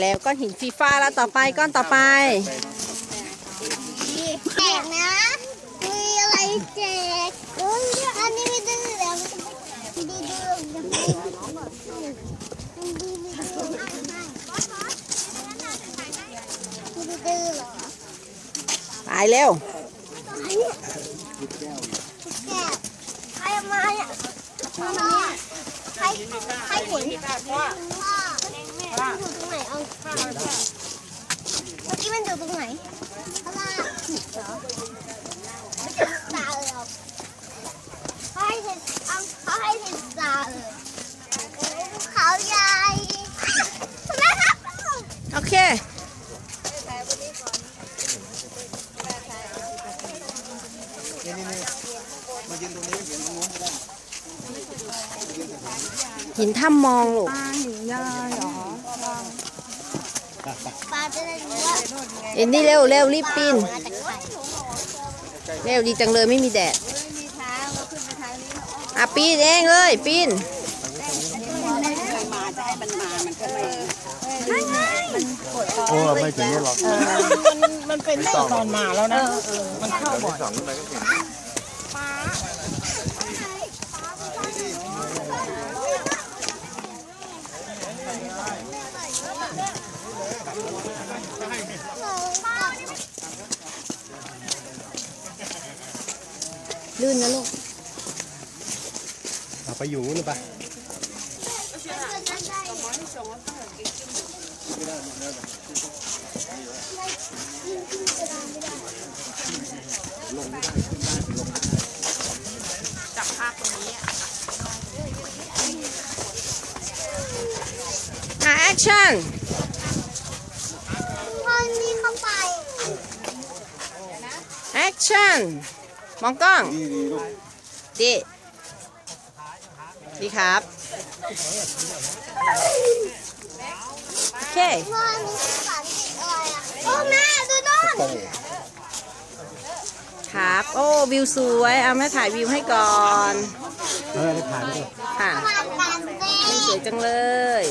แล้วก้อนหินฟีฟ้าแล้วต่อไปก้อนต่อไป แจกนะมีอะไรแจกเอ้ยอันนี้ไม่ดื้อแล้วไม่ดื้อยังไม่ดื้อยังดื้อไม่ดื้อไม่ดื้อเหรอไปเร็วแก้วใครมาเนี่ยใครใครขน พ่อพ่อยู่ตรงไหนเอาเมื่อกี้มันอยู่ตรงไหนข้างล่างเหรอไม่ใช่ตาเลยหรอเขาให้เห็นเอาเขาให้เห็นตาเลยเขาใหญ่แม่ครับโอเคหินถ้ำมองลูก ปลาจะได้รู้ว่าเอ็นนี่เร็วเร็วรีบปีนมาจากไข่เร็วดีจังเลยไม่มีแดดอะปีนเองเลยปีนโอ้ไม่ถึงนี่หรอกมันเป็นตั้งแต่ตอนมาแล้วนะมันเข้าบ่อย ลื่นนะลูกเอาไปอยู่นู่นไปอะแอคชั่น พ่อนี่เข้าไป แอ คชั่น มองกล้อง ดีดีลูกดีดีครับ โอเค พ่อนี่ภาษาอังกฤษอะไรอะโอ้แม่ดูโน่นโตครับ โอ้ วิวสวย เอาแม่ถ่ายวิวให้ก่อน เออได้ผ่านด้วย ค่ะ ทำการเต้นสวยจังเลย